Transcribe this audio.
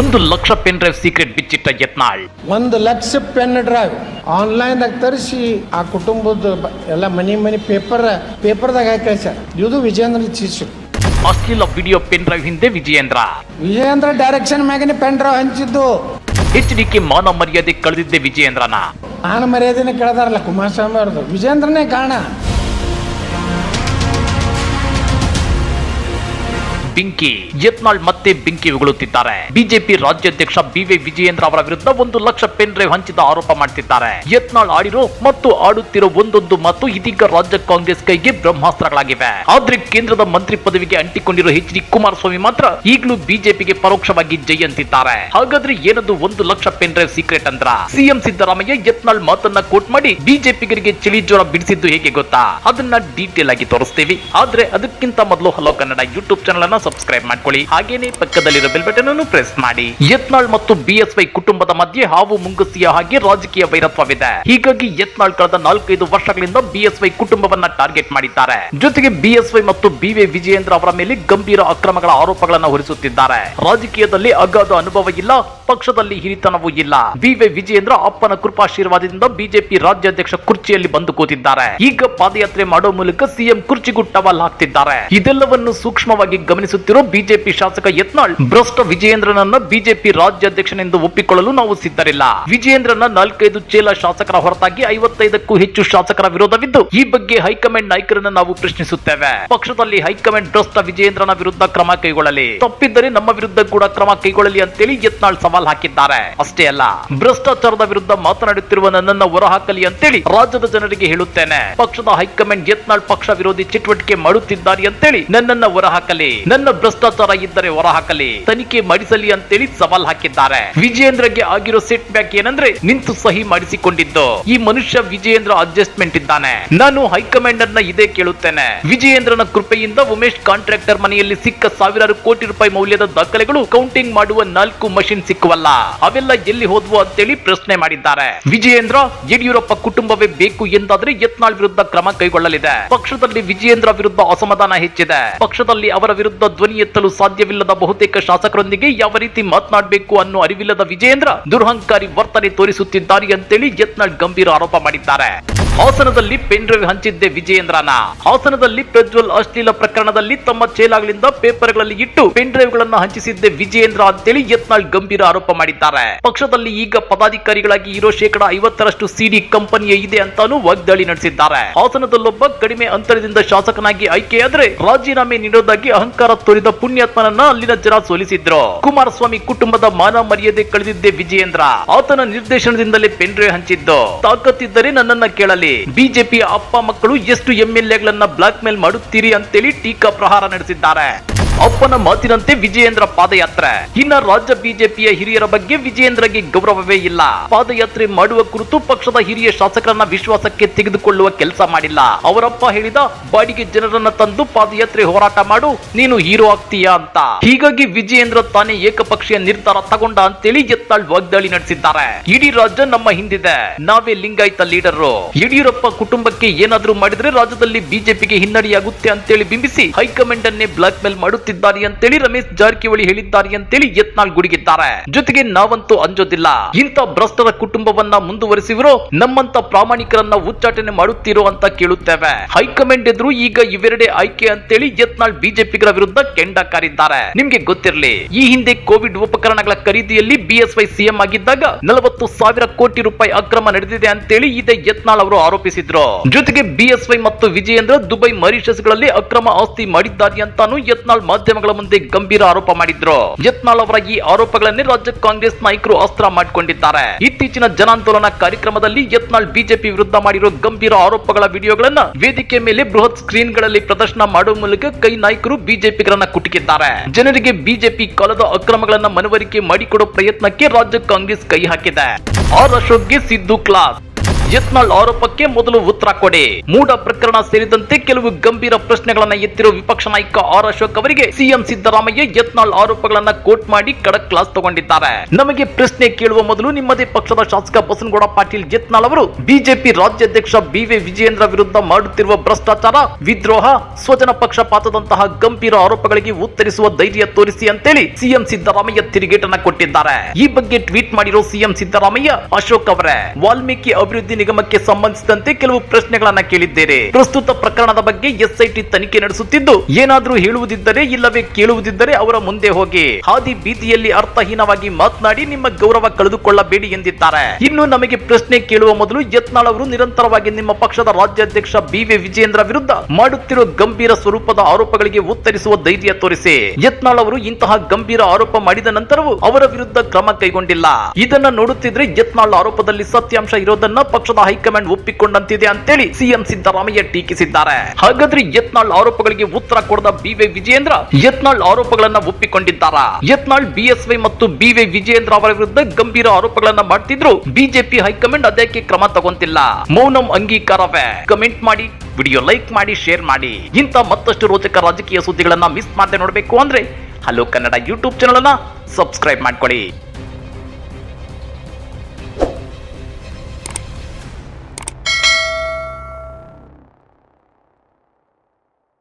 ಒಂದು lakh pen drive secret ಬಿಚ್ಚಿಟ್ಟ ಯತ್ನಾಳ್. ಒಂದು ಲಕ್ಷ ಪೆನ್ ಡ್ರೈವ್ ಆನ್ಲೈನ್ದಾಗ ತರಿಸಿ ಆ ಕುಟುಂಬದ ಬ- ಎಲ್ಲ ಮನಿ ಮನಿ ಪೇಪರ್ ಪೇಪರ್ದಾಗ ಹಾಕಿ ಕಳ್ಸ್ಯಾರ. ಇದು ವಿಜೇಂದ್ರ ಚೀಸು. ಅಶ್ಲೀಲ ವಿಡಿಯೋ ಪೆನ್ ಡ್ರೈವ್ ಹಿಂದೆ ವಿಜಯೇಂದ್ರ ವಿಜೇಂದ್ರ ಡೈರೆಕ್ಷನ್ ಮ್ಯಾಗಿನ ಪೆನ್ ಡ್ರೈವ್ ಹಂಚಿದ್ದು. ಎಚ್ ಡಿ ಕೆ ಮಾನ ಮರ್ಯಾದೆ ಕಳೆದಿದ್ದೆ ವಿಜಯೇಂದ್ರನ ನಾನು ಮರ್ಯಾದೆನೇ ಕೇಳ್ದಾರಲ್ಲ ಕುಮಾರಸ್ವಾಮಿ ಅವ್ರದ್ದು. ವಿಜೇಂದ್ರನೇ ಕಾರಣ. ಬೆಂಕಿ. ಯತ್ನಾಳ್ ಮತ್ತೆ ಬೆಂಕಿ ಉಗುಳುತ್ತಿದ್ದಾರೆ. ಬಿಜೆಪಿ ರಾಜ್ಯಾಧ್ಯಕ್ಷ ಬಿವೈ ವಿಜಯೇಂದ್ರ ಅವರ ವಿರುದ್ಧ ಒಂದು ಲಕ್ಷ ಪೆನ್ ಡ್ರೈವ್ ಹಂಚಿದ ಆರೋಪ ಮಾಡುತ್ತಿದ್ದಾರೆ ಯತ್ನಾಳ್ ಆಡಿರೋ ಮತ್ತು ಆಡುತ್ತಿರೋ ಒಂದೊಂದು ಮಾತು ಇದೀಗ ರಾಜ್ಯ ಕಾಂಗ್ರೆಸ್ ಕೈಗೆ ಬ್ರಹ್ಮಾಸ್ತ್ರಗಳಾಗಿವೆ. ಆದ್ರೆ ಕೇಂದ್ರದ ಮಂತ್ರಿ ಪದವಿಗೆ ಅಂಟಿಕೊಂಡಿರೋ ಎಚ್ ಡಿ ಕುಮಾರಸ್ವಾಮಿ ಮಾತ್ರ ಈಗಲೂ ಬಿಜೆಪಿಗೆ ಪರೋಕ್ಷವಾಗಿ ಜೈ ಅಂತಿದ್ದಾರೆ ಹಾಗಾದ್ರೆ ಏನದು ಒಂದು ಲಕ್ಷ ಪೆನ್ ಡ್ರೈವ್ ಸೀಕ್ರೆಟ್ ಅಂದ್ರ? ಸಿಎಂ ಸಿದ್ದರಾಮಯ್ಯ ಯತ್ನಾಳ್ ಮಾತನ್ನ ಕೋಟ್ ಮಾಡಿ ಬಿಜೆಪಿಗರಿಗೆ ಚಳಿ ಜ್ವರ ಬಿಡಿಸಿದ್ದು ಹೇಗೆ ಗೊತ್ತಾ? ಅದನ್ನ ಡೀಟೇಲ್ ಆಗಿ ತೋರಿಸ್ತೀವಿ. ಆದ್ರೆ ಅದಕ್ಕಿಂತ ಮೊದಲು ಹಲೋ ಕನ್ನಡ ಯೂಟ್ಯೂಬ್ ಚಾನಲ್ ಅನ್ನ ಸಬ್ಸ್ಕ್ರೈಬ್ ಮಾಡ್ಕೊಳ್ಳಿ. ಹಾಗೇನೆ ಪಕ್ಕದಲ್ಲಿರೋ ಬೆಲ್ ಬಟನ್ ಅನ್ನು ಪ್ರೆಸ್ ಮಾಡಿ. ಯತ್ನಾಳ್ ಮತ್ತು ಬಿಎಸ್ವೈ ಕುಟುಂಬದ ಮಧ್ಯೆ ಹಾವು ಮುಂಗುಸಿಯ ಹಾಗೆ ರಾಜಕೀಯ ವೈರತ್ವವಿದೆ. ಹೀಗಾಗಿ ಯತ್ನಾಳ್ ಕಳೆದ ನಾಲ್ಕೈದು ವರ್ಷಗಳಿಂದ ಬಿಎಸ್ವೈ ಕುಟುಂಬವನ್ನ ಟಾರ್ಗೆಟ್ ಮಾಡಿದ್ದಾರೆ. ಜೊತೆಗೆ ಬಿಎಸ್ವೈ ಮತ್ತು ಬಿವಿ ವಿಜಯೇಂದ್ರ ಅವರ ಮೇಲೆ ಗಂಭೀರ ಅಕ್ರಮಗಳ ಆರೋಪಗಳನ್ನು ಹೊರಿಸುತ್ತಿದ್ದಾರೆ. ರಾಜಕೀಯದಲ್ಲಿ ಅಗಾಧ ಅನುಭವ ಇಲ್ಲ, ಪಕ್ಷದಲ್ಲಿ ಹಿರಿತನವೂ ಇಲ್ಲ. ಬಿವಿ ವಿಜಯೇಂದ್ರ ಅಪ್ಪನ ಕೃಪಾಶೀರ್ವಾದದಿಂದ ಬಿಜೆಪಿ ರಾಜ್ಯಾಧ್ಯಕ್ಷ ಕುರ್ಚಿಯಲ್ಲಿ ಬಂದು ಕೂತಿದ್ದಾರೆ. ಈಗ ಪಾದಯಾತ್ರೆ ಮಾಡೋ ಮೂಲಕ ಸಿಎಂ ಕುರ್ಚಿಗೂ ಟವಲ್ ಹಾಕ್ತಿದ್ದಾರೆ. ಇದೆಲ್ಲವನ್ನು ಸೂಕ್ಷ್ಮವಾಗಿ ಗಮನಿಸುತ್ತಿರೋ ಬಿಜೆಪಿ ಶಾಸಕ ಯತ್ನಾಳ್ ಭ್ರಷ್ಟ ವಿಜಯೇಂದ್ರನನ್ನ ಬಿಜೆಪಿ ರಾಜ್ಯಾಧ್ಯಕ್ಷನೆಂದು ಒಪ್ಪಿಕೊಳ್ಳಲು ನಾವು ಸಿದ್ಧರಿಲ್ಲ. ವಿಜಯೇಂದ್ರನ ನಾಲ್ಕೈದು ಚೇಲ ಶಾಸಕರ ಹೊರತಾಗಿ ಐವತ್ತೈದಕ್ಕೂ ಹೆಚ್ಚು ಶಾಸಕರ ವಿರೋಧವಿದ್ದು, ಈ ಬಗ್ಗೆ ಹೈಕಮಾಂಡ್ ನಾಯಕರನ್ನ ನಾವು ಪ್ರಶ್ನಿಸುತ್ತೇವೆ. ಪಕ್ಷದಲ್ಲಿ ಹೈಕಮಾಂಡ್ ಭ್ರಷ್ಟ ವಿಜಯೇಂದ್ರನ ವಿರುದ್ಧ ಕ್ರಮ ಕೈಗೊಳ್ಳಲಿ. ತಪ್ಪಿದ್ದರೆ ನಮ್ಮ ವಿರುದ್ಧ ಕೂಡ ಕ್ರಮ ಕೈಗೊಳ್ಳಲಿ ಅಂತೇಳಿ ಯತ್ನಾಳ್ ಸವಾಲ್ ಹಾಕಿದ್ದಾರೆ. ಅಷ್ಟೇ ಅಲ್ಲ, ಭ್ರಷ್ಟಾಚಾರದ ವಿರುದ್ಧ ಮಾತನಾಡುತ್ತಿರುವ ನನ್ನನ್ನ ಹೊರಹಾಕಲಿ ಅಂತೇಳಿ ರಾಜ್ಯದ ಜನರಿಗೆ ಹೇಳುತ್ತೇನೆ. ಪಕ್ಷದ ಹೈಕಮಾಂಡ್ ಯತ್ನಾಳ್ ಪಕ್ಷ ವಿರೋಧಿ ಚಟುವಟಿಕೆ ಮಾಡುತ್ತಿದ್ದಾರೆ ಅಂತೇಳಿ ನನ್ನನ್ನ ಹೊರಹಾಕಲಿ. ನನ್ನ ಭ್ರಷ್ಟಾಚಾರ ಇದ್ದರೆ ಹೊರಹಾಕಲಿ. ತನಿಖೆ ಮಾಡಿಸಲಿ ಅಂತೇಳಿ ಸವಾಲ್ ಹಾಕಿದ್ದಾರೆ. ವಿಜಯೇಂದ್ರಗೆ ಆಗಿರೋ ಸೆಟ್ ಬ್ಯಾಕ್ ಏನಂದ್ರೆ ನಿಂತು ಸಹಿ ಮಾಡಿಸಿಕೊಂಡಿದ್ದು. ಈ ಮನುಷ್ಯ ವಿಜಯೇಂದ್ರ ಅಡ್ಜಸ್ಟ್ಮೆಂಟ್ ಇದ್ದಾನೆ. ನಾನು ಹೈಕಮಾಂಡರ್ನ ಇದೇ ಕೇಳುತ್ತೇನೆ. ವಿಜಯೇಂದ್ರನ ಕೃಪೆಯಿಂದ ಉಮೇಶ್ ಕಾಂಟ್ರಾಕ್ಟರ್ ಮನೆಯಲ್ಲಿ ಸಿಕ್ಕ ಸಾವಿರಾರು ಕೋಟಿ ರೂಪಾಯಿ ಮೌಲ್ಯದ ದಾಖಲೆಗಳು ಕೌಂಟಿಂಗ್ ಮಾಡುವ ನಾಲ್ಕು ಮಷಿನ್ ಸಿಕ್ಕುವಲ್ಲ. ಅವೆಲ್ಲ ಎಲ್ಲಿ ಹೋದ್ವು ಅಂತೇಳಿ ಪ್ರಶ್ನೆ ಮಾಡಿದ್ದಾರೆ. ವಿಜಯೇಂದ್ರ, ಯಡಿಯೂರಪ್ಪ ಕುಟುಂಬವೇ ಬೇಕು ಎಂದಾದ್ರೆ ಯತ್ನಾಳ್ ವಿರುದ್ಧ ಕ್ರಮ ಕೈಗೊಳ್ಳಲಿದೆ. ಪಕ್ಷದಲ್ಲಿ ವಿಜಯೇಂದ್ರ ವಿರುದ್ಧ ಅಸಮಾಧಾನ ಹೆಚ್ಚಿದೆ. ಪಕ್ಷದಲ್ಲಿ ಅವರ ವಿರುದ್ಧ ಧ್ವನಿ ಎತ್ತಲು ಸಾಧ್ಯವಿಲ್ಲದ ಬಹುತೇಕ ಶಾಸಕರೊಂದಿಗೆ ಯಾವ ರೀತಿ ಮಾತನಾಡಬೇಕು ಅನ್ನೋ ಅರಿವಿಲ್ಲದ ವಿಜಯೇಂದ್ರ ದುರಹಂಕಾರಿ ವರ್ತನೆ ತೋರಿಸುತ್ತಿದ್ದಾರೆ ಅಂತೇಳಿ ಯತ್ನಾಳ್ ಗಂಭೀರ ಆರೋಪ ಮಾಡಿದ್ದಾರೆ. ಹಾಸನದಲ್ಲಿ ಪೆನ್ ಡ್ರೈವ್ ಹಂಚಿದ್ದೆ ವಿಜಯೇಂದ್ರನ. ಹಾಸನದಲ್ಲಿ ಪ್ರಜ್ವಲ್ ಅಶ್ಲೀಲ ಪ್ರಕರಣದಲ್ಲಿ ತಮ್ಮ ಚೇಲಾಗಳಿಂದ ಪೇಪರ್ಗಳಲ್ಲಿ ಇಟ್ಟು ಪೆನ್ ಡ್ರೈವ್ ಗಳನ್ನ ಹಂಚಿಸಿದ್ದೆ ವಿಜಯೇಂದ್ರ ಅಂತೇಳಿ ಯತ್ನಾಳ್ ಗಂಭೀರ ಆರೋಪ ಮಾಡಿದ್ದಾರೆ. ಪಕ್ಷದಲ್ಲಿ ಈಗ ಪದಾಧಿಕಾರಿಗಳಾಗಿ ಇರೋ ಶೇಕಡ ಐವತ್ತರಷ್ಟು ಸಿಡಿ ಕಂಪನಿಯೇ ಇದೆ ಅಂತಾನು ವಾಗ್ದಾಳಿ ನಡೆಸಿದ್ದಾರೆ. ಹಾಸನದಲ್ಲೊಬ್ಬ ಕಡಿಮೆ ಅಂತರದಿಂದ ಶಾಸಕನಾಗಿ ಆಯ್ಕೆಯಾದ್ರೆ ರಾಜೀನಾಮೆ ನೀಡೋದಾಗಿ ಅಹಂಕಾರ ತೋರಿದ ಪುಣ್ಯಾತ್ಮನನ್ನ ಅಲ್ಲಿನ ಜನ ಸೋಲಿಸಿದ್ರು. ಕುಮಾರಸ್ವಾಮಿ ಕುಟುಂಬದ ಮಾನ ಮರ್ಯಾದೆ ಕಳೆದಿದ್ದೆ ವಿಜಯೇಂದ್ರ. ಆತನ ನಿರ್ದೇಶನದಿಂದಲೇ ಪೆನ್ ಡ್ರೈವ್ ಹಂಚಿದ್ದು. ತಾಕತ್ತಿದ್ದರೆ ನನ್ನನ್ನ ಕೇಳಲಿ. ಬಿಜೆಪಿ ಅಪ್ಪ ಮಕ್ಕಳು ಎಷ್ಟು ಎಂಎಲ್ಎಗಳನ್ನ ಬ್ಲಾಕ್ ಮೇಲ್ ಮಾಡುತ್ತೀರಿ ಅಂತೇಳಿ ಟೀಕಾ ಪ್ರಹಾರ ನಡೆಸಿದ್ದಾರೆ. ಅಪ್ಪನ ಮಾತಿನಂತೆ ವಿಜಯೇಂದ್ರ ಪಾದಯಾತ್ರೆ. ಇನ್ನ ರಾಜ್ಯ ಬಿಜೆಪಿಯ ಹಿರಿಯರ ಬಗ್ಗೆ ವಿಜಯೇಂದ್ರಗೆ ಗೌರವವೇ ಇಲ್ಲ. ಪಾದಯಾತ್ರೆ ಮಾಡುವ ಕುರಿತು ಪಕ್ಷದ ಹಿರಿಯ ಶಾಸಕರನ್ನ ವಿಶ್ವಾಸಕ್ಕೆ ತೆಗೆದುಕೊಳ್ಳುವ ಕೆಲಸ ಮಾಡಿಲ್ಲ. ಅವರಪ್ಪ ಹೇಳಿದ ಬಾಡಿಗೆ ಜನರನ್ನ ತಂದು ಪಾದಯಾತ್ರೆ ಹೋರಾಟ ಮಾಡು, ನೀನು ಹೀರೋ ಆಗ್ತೀಯಾ ಅಂತ. ಹೀಗಾಗಿ ವಿಜಯೇಂದ್ರ ತಾನೇ ಏಕಪಕ್ಷೀಯ ನಿರ್ಧಾರ ತಗೊಂಡ ಅಂತೇಳಿ ಎತ್ತಾಳ್ ವಾಗ್ದಾಳಿ ನಡೆಸಿದ್ದಾರೆ. ಇಡೀ ರಾಜ್ಯ ನಮ್ಮ ಹಿಂದಿದೆ. ನಾವೇ ಲಿಂಗಾಯತ ಲೀಡರ್. ಯಡಿಯೂರಪ್ಪ ಕುಟುಂಬಕ್ಕೆ ಏನಾದ್ರೂ ಮಾಡಿದ್ರೆ ರಾಜ್ಯದಲ್ಲಿ ಬಿಜೆಪಿಗೆ ಹಿನ್ನಡೆಯಾಗುತ್ತೆ ಅಂತೇಳಿ ಬಿಂಬಿಸಿ ಹೈಕಮಾಂಡ್ ಅನ್ನೇ ಬ್ಲಾಕ್ ಮೇಲ್ ಅಂತೇಳಿ ರಮೇಶ್ ಜಾರಕಿಹೊಳಿ ಹೇಳಿದ್ದಾರೆ ಅಂತೇಳಿ ಯತ್ನಾಳ್ ಗುಡುಗಿದ್ದಾರೆ. ಜೊತೆಗೆ ನಾವಂತೂ ಅಂಜೋದಿಲ್ಲ. ಇಂಥ ಭ್ರಷ್ಟರ ಕುಟುಂಬವನ್ನ ಮುಂದುವರಿಸಿರೋ ನಮ್ಮಂತ ಪ್ರಾಮಾಣಿಕರನ್ನ ಉಚ್ಚಾಟನೆ ಮಾಡುತ್ತೀರೋ ಅಂತ ಕೇಳುತ್ತೇವೆ. ಹೈಕಮಾಂಡ್ ಎದುರು ಈಗ ಇವೆರಡೆ ಆಯ್ಕೆ ಅಂತೇಳಿ ಯತ್ನಾಳ್ ಬಿಜೆಪಿಗರ ವಿರುದ್ಧ ಕೆಂಡ ಕಾರಿದ್ದಾರೆ ನಿಮ್ಗೆ ಗೊತ್ತಿರಲಿ, ಈ ಹಿಂದೆ ಕೋವಿಡ್ ಉಪಕರಣಗಳ ಖರೀದಿಯಲ್ಲಿ ಬಿಎಸ್ವೈ ಸಿಎಂ ಆಗಿದ್ದಾಗ ನಲವತ್ತು ಸಾವಿರ ಕೋಟಿ ರೂಪಾಯಿ ಅಕ್ರಮ ನಡೆದಿದೆ ಅಂತೇಳಿ ಇದೇ ಯತ್ನಾಳ್ ಅವರು ಆರೋಪಿಸಿದ್ರು. ಜೊತೆಗೆ ಬಿಎಸ್ವೈ ಮತ್ತು ವಿಜಯೇಂದ್ರ ದುಬೈ ಮಾರಿಷಸ್ಗಳಲ್ಲಿ ಅಕ್ರಮ ಆಸ್ತಿ ಮಾಡಿದ್ದಾರೆ ಅಂತಾನು ಯತ್ನಾಳ್ ಮಾಧ್ಯಮಗಳ ಮುಂದೆ ಗಂಭೀರ ಆರೋಪ ಮಾಡಿದ್ರು. ಯತ್ನಾಳ್ ಅವರ ಈ ಆರೋಪಗಳನ್ನೇ ರಾಜ್ಯ ಕಾಂಗ್ರೆಸ್ ನಾಯಕರು ಅಸ್ತ್ರ ಮಾಡಿಕೊಂಡಿದ್ದಾರೆ. ಇತ್ತೀಚಿನ ಜನಾಂದೋಲನ ಕಾರ್ಯಕ್ರಮದಲ್ಲಿ ಯತ್ನಾಳ್ ಬಿಜೆಪಿ ವಿರುದ್ಧ ಮಾಡಿರೋ ಗಂಭೀರ ಆರೋಪಗಳ ವಿಡಿಯೋಗಳನ್ನ ವೇದಿಕೆ ಮೇಲೆ ಬೃಹತ್ ಸ್ಕ್ರೀನ್ಗಳಲ್ಲಿ ಪ್ರದರ್ಶನ ಮಾಡುವ ಮೂಲಕ ಕೈ ನಾಯಕರು ಬಿಜೆಪಿಗರನ್ನ ಕುಟುಕಿದ್ದಾರೆ. ಜನರಿಗೆ ಬಿಜೆಪಿ ಕಾಲದ ಅಕ್ರಮಗಳನ್ನ ಮನವರಿಕೆ ಮಾಡಿಕೊಡೋ ಪ್ರಯತ್ನಕ್ಕೆ ರಾಜ್ಯ ಕಾಂಗ್ರೆಸ್ ಕೈ ಹಾಕಿದೆ. ಆರ್ ಅಶೋಕ್ಗೆ ಸಿದ್ದು ಕ್ಲಾಸ್. ಯತ್ನಾಳ್ ಆರೋಪಕ್ಕೆ ಮೊದಲು ಉತ್ತರ ಕೊಡಿ. ಮೂಡ ಪ್ರಕರಣ ಸೇರಿದಂತೆ ಕೆಲವು ಗಂಭೀರ ಪ್ರಶ್ನೆಗಳನ್ನ ಎತ್ತಿರುವ ವಿಪಕ್ಷ ನಾಯಕ ಆರ್ ಅಶೋಕ್ ಅವರಿಗೆ ಸಿಎಂ ಸಿದ್ದರಾಮಯ್ಯ ಯತ್ನಾಳ್ ಆರೋಪಗಳನ್ನ ಕೋಟ್ ಮಾಡಿ ಕಡಕ್ ಕ್ಲಾಸ್ ತಗೊಂಡಿದ್ದಾರೆ. ನಮಗೆ ಪ್ರಶ್ನೆ ಕೇಳುವ ಮೊದಲು ನಿಮ್ಮದೇ ಪಕ್ಷದ ಶಾಸಕ ಬಸನಗೌಡ ಪಾಟೀಲ್ ಯತ್ನಾಳ್ ಅವರು ಬಿಜೆಪಿ ರಾಜ್ಯಾಧ್ಯಕ್ಷ ಬಿವಿ ವಿಜಯೇಂದ್ರ ವಿರುದ್ಧ ಮಾಡುತ್ತಿರುವ ಭ್ರಷ್ಟಾಚಾರ, ವಿದ್ರೋಹ, ಸ್ವಜನ ಪಕ್ಷಪಾತದಂತಹ ಗಂಭೀರ ಆರೋಪಗಳಿಗೆ ಉತ್ತರಿಸುವ ಧೈರ್ಯ ತೋರಿಸಿ ಅಂತೇಳಿ ಸಿಎಂ ಸಿದ್ದರಾಮಯ್ಯ ತಿರುಗೇಟನ್ನ ಕೊಟ್ಟಿದ್ದಾರೆ. ಈ ಬಗ್ಗೆ ಟ್ವೀಟ್ ಮಾಡಿರೋ ಸಿಎಂ ಸಿದ್ದರಾಮಯ್ಯ ಅಶೋಕ್ ಅವರೇ, ವಾಲ್ಮೀಕಿ ಅಭಿವೃದ್ಧಿ ನಿಗಮಕ್ಕೆ ಸಂಬಂಧಿಸಿದಂತೆ ಕೆಲವು ಪ್ರಶ್ನೆಗಳನ್ನ ಕೇಳಿದ್ದೇನೆ. ಪ್ರಸ್ತುತ ಪ್ರಕರಣದ ಬಗ್ಗೆ ಎಸ್ಐಟಿ ತನಿಖೆ ನಡೆಸುತ್ತಿದ್ದು, ಏನಾದರೂ ಹೇಳುವುದಿದ್ದರೆ ಇಲ್ಲವೇ ಕೇಳುವುದಿದ್ದರೆ ಅವರ ಮುಂದೆ ಹೋಗಿ. ಹಾದಿ ಬೀದಿಯಲ್ಲಿ ಅರ್ಥಹೀನವಾಗಿ ಮಾತನಾಡಿ ನಿಮ್ಮ ಗೌರವ ಕಳೆದುಕೊಳ್ಳಬೇಡಿ ಎಂದಿದ್ದಾರೆ. ಇನ್ನು ನಮಗೆ ಪ್ರಶ್ನೆ ಕೇಳುವ ಮೊದಲು ಯತ್ನಾಳ್ ಅವರು ನಿರಂತರವಾಗಿ ನಿಮ್ಮ ಪಕ್ಷದ ರಾಜ್ಯಾಧ್ಯಕ್ಷ ಬಿವಿ ವಿಜಯೇಂದ್ರ ವಿರುದ್ಧ ಮಾಡುತ್ತಿರುವ ಗಂಭೀರ ಸ್ವರೂಪದ ಆರೋಪಗಳಿಗೆ ಉತ್ತರಿಸುವ ಧೈರ್ಯ ತೋರಿಸಿ. ಯತ್ನಾಳ್ ಅವರು ಇಂತಹ ಗಂಭೀರ ಆರೋಪ ಮಾಡಿದ ನಂತರವೂ ಅವರ ವಿರುದ್ಧ ಕ್ರಮ ಕೈಗೊಂಡಿಲ್ಲ. ಇದನ್ನ ನೋಡುತ್ತಿದ್ರೆ ಯತ್ನಾಳ್ ಆರೋಪದಲ್ಲಿ ಸತ್ಯಾಂಶ ಇರೋದನ್ನ ಪಕ್ಷದ ಹೈಕಮಾಂಡ್ ಒಪ್ಪಿಕೊಂಡಂತಿದೆ ಅಂತೇಳಿ ಸಿಎಂ ಸಿದ್ದರಾಮಯ್ಯ ಟೀಕಿಸಿದ್ದಾರೆ. ಹಾಗಾದ್ರೆ ಯತ್ನಾಳ್ ಆರೋಪಗಳಿಗೆ ಉತ್ತರ ಕೊಡದ ಬಿವೈ ವಿಜಯೇಂದ್ರ? ಯತ್ನಾಳ್ ಆರೋಪಗಳನ್ನ ಒಪ್ಪಿಕೊಂಡಿದ್ದಾರಾ. ಯತ್ನಾಳ್ ಬಿಎಸ್ವೈ ಮತ್ತು ಬಿವೈ ವಿಜಯೇಂದ್ರ ಅವರ ವಿರುದ್ಧ ಗಂಭೀರ ಆರೋಪಗಳನ್ನ ಮಾಡ್ತಿದ್ರು. ಬಿಜೆಪಿ ಹೈಕಮಾಂಡ್ ಅದಕ್ಕೆ ಕ್ರಮ ತಗೊಂತಿಲ್ಲ. ಮೌನಂ ಅಂಗೀಕಾರವೇ. ಕಮೆಂಟ್ ಮಾಡಿ, ವಿಡಿಯೋ ಲೈಕ್ ಮಾಡಿ, ಶೇರ್ ಮಾಡಿ. ಇಂಥ ಮತ್ತಷ್ಟು ರೋಚಕ ರಾಜಕೀಯ ಸುದ್ದಿಗಳನ್ನ ಮಿಸ್ ಮಾಡದೆ ನೋಡಬೇಕು ಅಂದ್ರೆ ಹಲೋ ಕನ್ನಡ ಯೂಟ್ಯೂಬ್ ಚಾನಲ್ ಅನ್ನ ಸಬ್ಸ್ಕ್ರೈಬ್ ಮಾಡ್ಕೊಳ್ಳಿ.